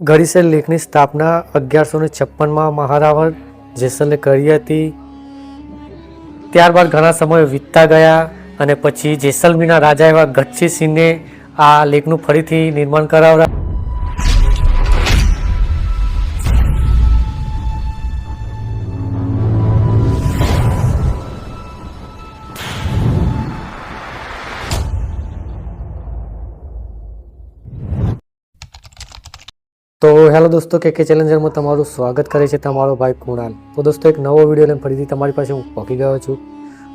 ગરિસેલ લેખની સ્થાપના અગિયારસો ને છપ્પનમાં મહારાવર જેસલે કરી હતી. ત્યારબાદ ઘણા સમય વીતતા ગયા અને પછી જેસલમીરના રાજા એવા ગચ્છી સિંહને આ લેખનું ફરીથી નિર્માણ કરાવડા તો હેલો દોસ્તો, કે કે ચેલેન્જરમાં તમારું સ્વાગત કરે છે તમારો ભાઈ કુણાલ. તો દોસ્તો, એક નવો વીડિયો લઈને ફરીથી તમારી પાસે હું પહોંચી ગયો છું.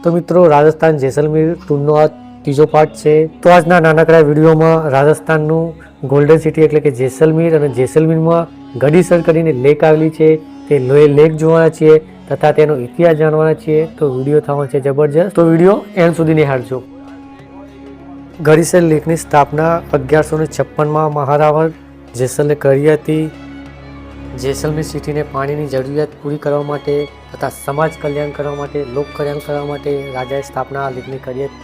તો મિત્રો, રાજસ્થાન જેસલમેર ટૂરનો આ ત્રીજો પાર્ટ છે. તો આજના નાનકડા વિડીયોમાં રાજસ્થાનનું ગોલ્ડન સિટી એટલે કે જેસલમેર અને જેસલમેરમાં ગડીસર કરીને લેક આવેલી છે. તે લોહી લેક જોવાના છીએ તથા તેનો ઇતિહાસ જાણવાના છીએ. તો વીડિયો થવાનો છે જબરજસ્ત. તો વીડિયો એન્ડ સુધી નિહાળજો. ગડીસર લેકની સ્થાપના અગિયારસો ને છપ્પનમાં મહારાવણ જેસલે કરી હતી. જેસલમેર સિટીને પાણીની જરૂરિયાત પૂરી કરવા માટે તથા સમાજ કલ્યાણ કરવા માટે, લોક કલ્યાણ કરવા માટે રાજાએ સ્થાપના આ લેકની કરી હતી.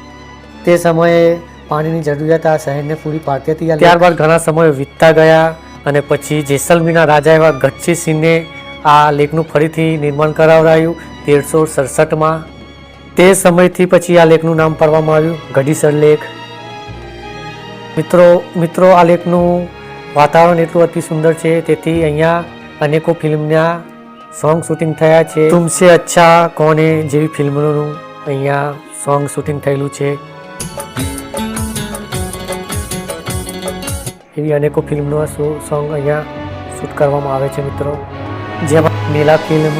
તે સમયે પાણીની જરૂરિયાત આ શહેરને પૂરી પાડતી હતી. ત્યારબાદ ઘણા સમય વીતતા ગયા અને પછી જેસલમેરના રાજા એવા ગચ્છી સિંહને આ લેકનું ફરીથી નિર્માણ કરાવડાયું તેરસો સડસઠમાં. તે સમયથી પછી આ લેકનું નામ પાડવામાં આવ્યું ગઢીસર લેક મિત્રો મિત્રો, આ લેકનું વાતાવરણ એટલું અતિ સુંદર છે, તેથી અહીંયા અનેકો ફિલ્મના સોંગ શૂટિંગ થયા છે. તુમસે અચ્છા કોને જેવી ફિલ્મોનું અહીંયા સોંગ શૂટિંગ થયેલું છે. એવી અનેકો ફિલ્મનો સોંગ અહીંયા શૂટ કરવામાં આવે છે મિત્રો. જેમાં મેલા ફિલ્મ